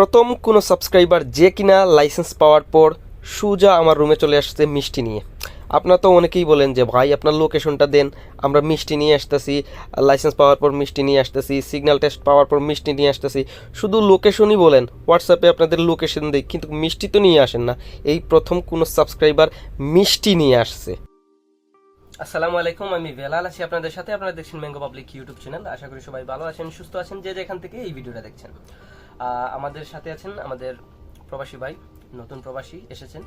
প্রথম কোনো সাবস্ক্রাইবার যে কিনা লাইসেন্স পাওয়ার পর সুজা আমার রুমে চলে আসছে মিষ্টি নিয়ে। আপনারা তো অনেকেই বলেন যে, ভাই, আপনার লোকেশনটা দেন। আমরা মিষ্টি নিয়ে আসতেছি লাইসেন্স পাওয়ার পর মিষ্টি নিয়ে আসতেছি সিগন্যাল টেস্ট পাওয়ার পর মিষ্টি নিয়ে আসতেছি। শুধু লোকেশনই বলেন হোয়াটসঅ্যাপে আপনাদের লোকেশন দিই, কিন্তু মিষ্টি তো নিয়ে আসেন না। এই প্রথম কোনো সাবস্ক্রাইবার মিষ্টি নিয়ে আসছে। আসসালামু আলাইকুম, আমি বেলাল আছি আপনাদের সাথে। আপনারা দেখছেন ম্যাঙ্গো পাবলিক ইউটিউব চ্যানেল আশা করি সবাই ভালো আছেন, সুস্থ আছেন, যে যেখান থেকে এই ভিডিওটা দেখছেন। আমাদের সাথে আছেন আমাদের প্রবাসী ভাই নতুন প্রবাসী এসেছেন।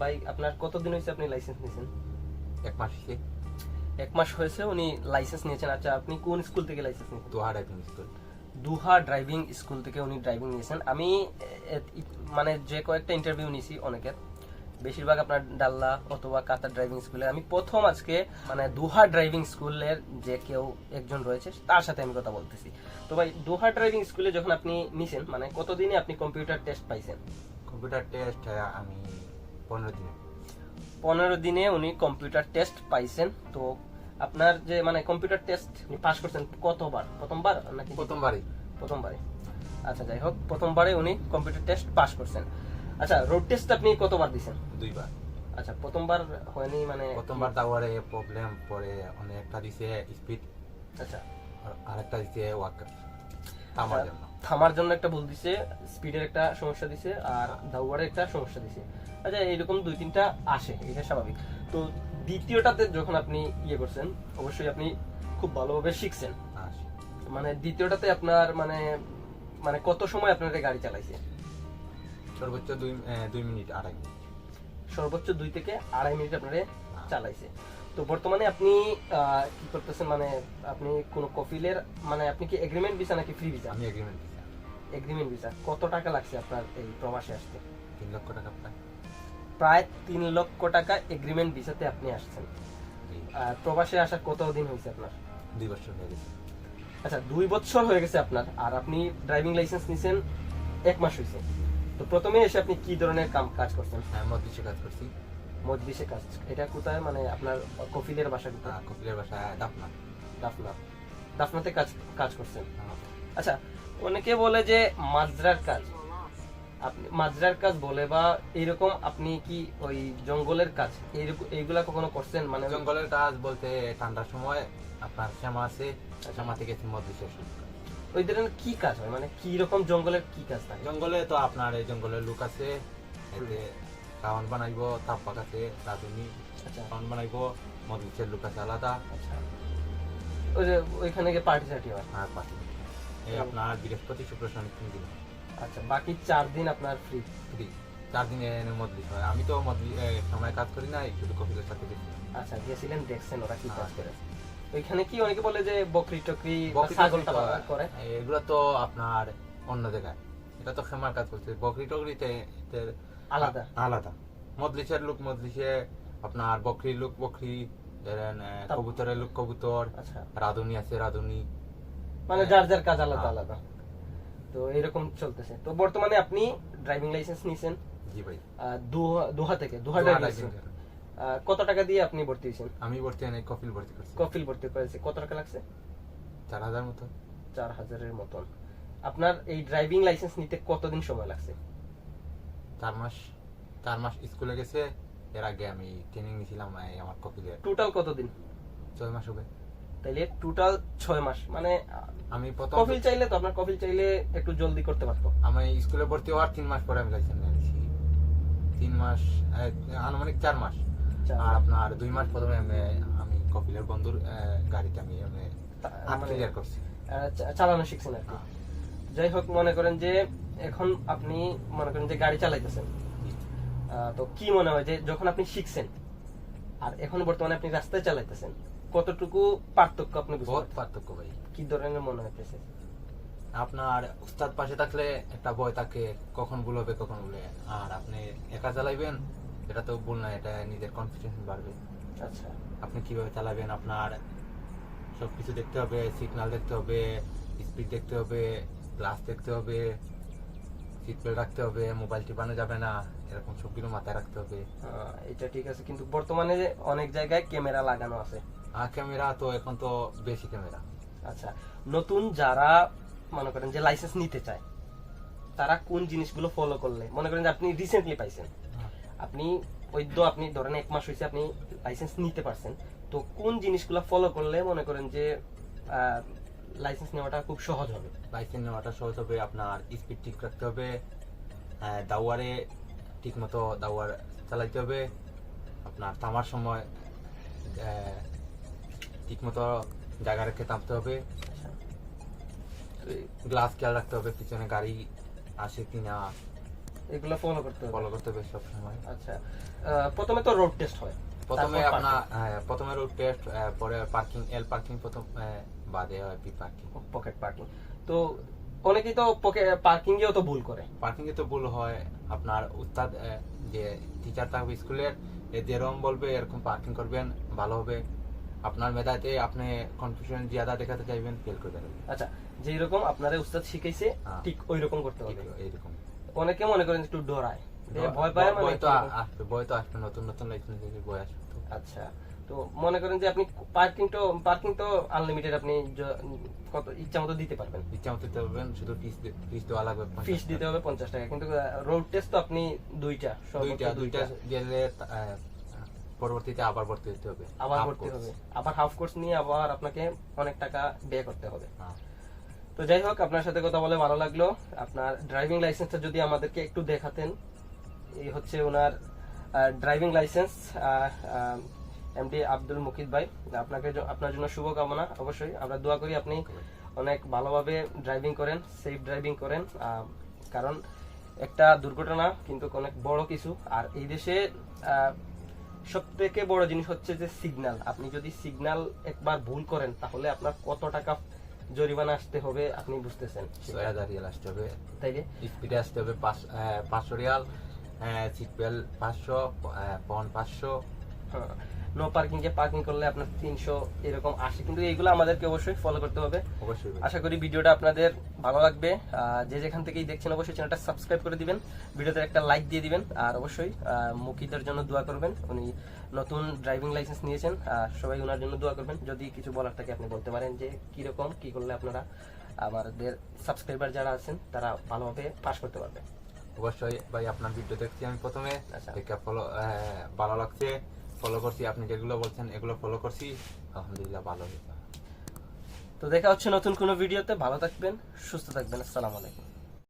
ভাই আপনার কতদিন হয়েছে আপনি লাইসেন্স নিয়েছেন? এক মাস এক মাস হয়েছে উনি লাইসেন্স নিয়েছেন। আচ্ছা আপনি কোন স্কুল থেকে লাইসেন্স নিয়েছেন? একজন স্কুল দুহা ড্রাইভিং স্কুল থেকে উনি ড্রাইভিং নিয়েছেন। আমি মানে যে কয়েকটা ইন্টারভিউ নিয়েছি অনেকের। বেশিরভাগ আপনার ডাল্লা অথবা কাতার ড্রাইভিং স্কুলে আমি প্রথম আজকে মানে দুহা ড্রাইভিং স্কুলের যে কেউ একজন রয়েছে তার সাথে আমি কথা বলতেছি। তো ভাই দুহা ড্রাইভিং স্কুলে যখন আপনি নিছেন মানে কতদিনে আপনি কম্পিউটার টেস্ট পাইছেন? কম্পিউটার টেস্ট আমি পনেরো দিনে। পনেরো দিনে উনি কম্পিউটার টেস্ট পাইছেন। তো আপনার যে মানে কম্পিউটার টেস্ট উনি পাস করছেন কতবার? প্রথমবার নাকি? প্রথমবারই। প্রথমবারে আচ্ছা যাই হোক প্রথমবারে উনি কম্পিউটার টেস্ট পাস করছেন। আচ্ছা রোড টেস্ট আপনি কতবার দিছেন? দুইবার। আচ্ছা প্রথমবার হয়নি মানে প্রথমবার তাওয়ারে প্রবলেম পরে অনেকটা দিছে স্পিড আচ্ছা। আরেকটা দিছে ওয়াকার আমার জন্য। থামার জন্য একটা ভুল দিছে স্পিডের একটা সমস্যা দিছে আর দাউয়ারের একটা সমস্যা দিছে। আচ্ছা এইরকম দুই তিনটা আসে এটা স্বাভাবিক। তো দ্বিতীয়টাতে যখন আপনি ইয়ে করছেন অবশ্যই আপনি খুব ভালোভাবে শিখছেন। মানে দ্বিতীয়টাতে আপনার মানে মানে কত সময় আপনার গাড়ি চালাইছে সর্বোচ্চ দুই দুই মিনিট আড়াই মিনিট। সর্বোচ্চ দুই থেকে আড়াই মিনিট আপনারে চালাইছে। তো বর্তমানে আপনি কি করতেছেন মানে আপনি কোন কফিলের মানে আপনি কি এগ্রিমেন্ট ভিসা নাকি ফ্রি ভিসা আমি এগ্রিমেন্ট দিছি এগ্রিমেন্ট ভিসা কত টাকা লাগছে আপনার এই প্রবাসে আসতে? তিন লক্ষ টাকা প্রায় প্রায় তিন লক্ষ টাকা এগ্রিমেন্ট ভিসাতে আপনি আসছেন। আর প্রবাসে আসার কত দিন হয়েছে আপনার? দুই বছর হয়ে গেছে। আচ্ছা দুই বছর হয়ে গেছে আপনার। আর আপনি ড্রাইভিং লাইসেন্স নিছেন এক মাস হয়েছে তো প্রথমে এসে আপনি কি ধরনের কাম কাজ করছেন? হ্যাঁ মধ্যে কাজ করছি। মজলিসে কাজ এটা কোথায়? মানে আপনার কফিলের বাসা কোথায়? আহ, কপিলের বাসায় দাপনা দাফনা। দাফনাতে কাজ কাজ করছেন? হ্যাঁ। আচ্ছা অনেকে বলে যে মাজরার কাজ। আপনি মাজরার কাজ বলে বা এরকম আপনি কি ওই জঙ্গলের কাজ এইরকম এইগুলা কখনো করছেন? মানে জঙ্গলের কাজ বলতে ঠান্ডার সময় আপনার শ্যামা আছে শ্যামা থেকে মধ্যে শেষ ওই ধরনের কি কাজ হয়? মানে কি রকম জঙ্গলের কি কাজ থাকে? জঙ্গলে তো আপনার এই জঙ্গলের লোক আছে এতে বানাইবো রাঁধুনি আচ্ছা। বানাইবো লোক আছে আলাদা। আচ্ছা। ওই যে ওইখানে গিয়ে পার্টি সার্টি হয়? আর বাকি এই আপনার বৃহস্পতি শুক্র শনি তিন দিন। আচ্ছা বাকি চার দিন আপনার ফ্রি ফ্রি চার দিনে মদলি হয়। আমি তো মদলি সময় কাজ করি না শুধু কফিলের সাথে আচ্ছা গেছিলেন দেখছেন ওরা কি কাজ হ্যাঁ। করে ওইখানে কি অনেকে বলে যে বকরি টকরি ছাগল করে? এগুলো তো আপনার অন্য জায়গায়। এটা তো খেমার কাজ করছে। বকরি টকরিতে আলাদা। আলাদা। মদলিসের লোক মদলিসে আপনার বকরির লোক বকরি ধরেন কবুতরের লোক কবুতর আচ্ছা। রাঁধুনি আছে রাঁধুনি। মানে যার যার কাজ আলাদা হ্যাঁ। আলাদা। তো এরকম চলতেছে। তো বর্তমানে আপনি ড্রাইভিং লাইসেন্স নিয়েছেন জি ভাই। দুহা থেকে দুহা ড্রাইভিং লাইসেন্স। কত টাকা দিয়ে আপনি ভর্তি হয়েছেন? আমি ভর্তি নাই কফিল ভর্তি করছি। কফিল ভর্তি করেছে। কত টাকা লাগছে? চার হাজার মতো। চার হাজারের মতন আপনার এই ড্রাইভিং লাইসেন্স নিতে কতদিন সময় লাগছে? চার মাস চার মাস স্কুলে গেছে এর আগে আমি ট্রেনিং নিয়েছিলাম আমার কপিলের টোটাল কতদিন? ছয় মাস হবে। তাইলে টোটাল ছয় মাস। মানে আমি প্রথম কফিল চাইলে তো আপনার কফিল চাইলে একটু জলদি করতে পারতো। আমি স্কুলে ভর্তি হওয়ার তিন মাস পরে আমি লাইসেন্স নিয়েছি। তিন মাস আনুমানিক চার মাস। আর আপনার দুই মাস প্রথমে আমি আমি কপিলের বন্ধুর গাড়িতে আমি আমি হাত মানে, ক্লিয়ার করছি। চালানো শিখছেন আর হ্যাঁ। যাই হোক মনে করেন যে এখন আপনি মনে করেন যে গাড়ি চালাইতেছেন। তো কি মনে হয় যে যখন আপনি শিখছেন আর এখন বর্তমানে আপনি রাস্তায় চালাইতেছেন কতটুকু পার্থক্য আপনি বহুত পার্থক্য ভাই। কি ধরনের মনে হইতেছে? আপনার উস্তাদ পাশে থাকলে একটা ভয় থাকে কখন ভুল হবে কখন ভুলে আর আপনি একা চালাইবেন এটা তো ভুল না এটা নিজের কনফিডেন্স বাড়বে। আচ্ছা। আপনি কীভাবে চালাবেন আপনার সবকিছু দেখতে হবে সিগনাল দেখতে হবে স্পিড দেখতে হবে গ্লাস দেখতে হবে সিট বেল্ট রাখতে হবে মোবাইল টিপানো যাবে না এরকম সবগুলো মাথায় রাখতে হবে। এটা ঠিক আছে কিন্তু বর্তমানে যে অনেক জায়গায় ক্যামেরা লাগানো আছে। আর ক্যামেরা তো এখন তো বেশি ক্যামেরা আচ্ছা নতুন যারা মনে করেন যে লাইসেন্স নিতে চায় তারা কোন জিনিসগুলো ফলো করলে? মনে করেন যে আপনি রিসেন্টলি পাইছেন। আপনি বৈধ আপনি ধরেন এক মাস হয়েছে আপনি লাইসেন্স নিতে পারছেন। তো কোন জিনিসগুলো ফলো করলে মনে করেন যে লাইসেন্স নেওয়াটা খুব সহজ হবে? লাইসেন্স নেওয়াটা সহজ হবে আপনার স্পিড ঠিক রাখতে হবে হ্যাঁ, দাওয়ারে ঠিক মতো দাওয়ার চালাইতে হবে আপনার থামার সময় ঠিক মতো জায়গা রেখে থামতে হবে। আচ্ছা। গ্লাস খেয়াল রাখতে হবে পিছনে গাড়ি আসে কিনা এগুলো ফলো করতে হবে। ফলো করতে হবে সব সময় আচ্ছা প্রথমে তো রোড টেস্ট হয় প্রথমে আপনার হ্যাঁ, প্রথমে রোড টেস্ট পরে পার্কিং এল পার্কিং প্রথম বাদে হয় বি পার্কিং পকেট পার্কিং তো অনেকেই তো পার্কিং এও তো ভুল করে। পার্কিং এ তো ভুল হয়। আপনার উস্তাদ যে টিচার থাকবে স্কুলের যেরকম বলবে এরকম পার্কিং করবেন ভালো হবে। আপনার মেধাতে আপনি কনফিউশন জিয়াদা দেখাতে চাইবেন ফেল করে দেবেন। আচ্ছা যেই রকম আপনারা উস্তাদ শিখাইছে হ্যাঁ। ঠিক ওই রকম করতে হবে। এইরকম অনেকে মনে করেন একটু ডরায়। ভয় পায় মানে তো আসবে বয় তো আসবে নতুন নতুন লাইসেন্স বয় আসবে আচ্ছা তো মনে করেন যে আপনি পার্কিং তো পার্কিং তো আনলিমিটেড আপনি কত ইচ্ছা মতো দিতে পারবেন। ইচ্ছা মতো দিতে পারবেন শুধু ফিস ফিস দেওয়া লাগবে ফিস দিতে হবে পঞ্চাশ টাকা কিন্তু রোড টেস্ট তো আপনি দুইটা দুইটা দুইটা। গেলে পরবর্তীতে আবার ভর্তি হতে হবে আবার ভর্তি হবে। আবার হাফ কোর্স নিয়ে আবার আপনাকে অনেক টাকা ব্যয় করতে হবে। হ্যাঁ। তো যাই হোক, আপনার সাথে কথা বলে ভালো লাগল। আপনার ড্রাইভিং লাইসেন্সটা যদি আমাদেরকে একটু দেখাতেন, এই হচ্ছে ওনার driving licence MD Abdul Mukid ভাই। আপনাকে আপনার জন্য শুভকামনা। অবশ্যই আমরা দোয়া করি আপনি অনেক ভালোভাবে ড্রাইভিং করেন সেফ ড্রাইভিং করেন। কারণ একটা দুর্ঘটনা কিন্তু অনেক বড় কিছু। আর এই দেশে সব থেকে বড় জিনিস হচ্ছে যে সিগনাল আপনি যদি সিগন্যাল একবার ভুল করেন, তাহলে আপনার কত টাকা জরিমানা আসতে হবে আপনি বুঝতেছেন ছয় হাজার রিয়াল আসতে হবে। তাই যে? স্পিডে আসতে হবে পাঁচশো রিয়াল সিট বেল্ট পাঁচশো পন পাঁচশো। নো পার্কিং এ পার্কিং করলে আপনার তিনশো এরকম আসে। কিন্তু এইগুলো আমাদেরকে অবশ্যই ফলো করতে হবে। অবশ্যই আশা করি ভিডিওটা আপনাদের ভালো লাগবে। যে যেখান থেকেই দেখছেন অবশ্যই চ্যানেলটা সাবস্ক্রাইব করে দিবেন। ভিডিওতে একটা লাইক দিয়ে দিবেন। আর অবশ্যই মুকিদের জন্য দোয়া করবেন। উনি নতুন ড্রাইভিং লাইসেন্স নিয়েছেন। আর সবাই ওনার জন্য দোয়া করবেন। যদি কিছু বলার থাকে আপনি বলতে পারেন যে কীরকম কি করলে আপনারা আমাদের সাবস্ক্রাইবার যারা আছেন তারা ভালোভাবে পাস করতে পারবে। অবশ্যই ভাই আপনার ভিডিও দেখছি আমি প্রথমে। আচ্ছা। ফলো ভালো লাগছে। ফলো করছি, আপনি যেগুলো বলছেন, এগুলো ফলো করছি। আলহামদুলিল্লাহ ভালো তো দেখা হচ্ছে নতুন কোনো ভিডিওতে ভালো থাকবেন, সুস্থ থাকবেন। আসসালামু আলাইকুম।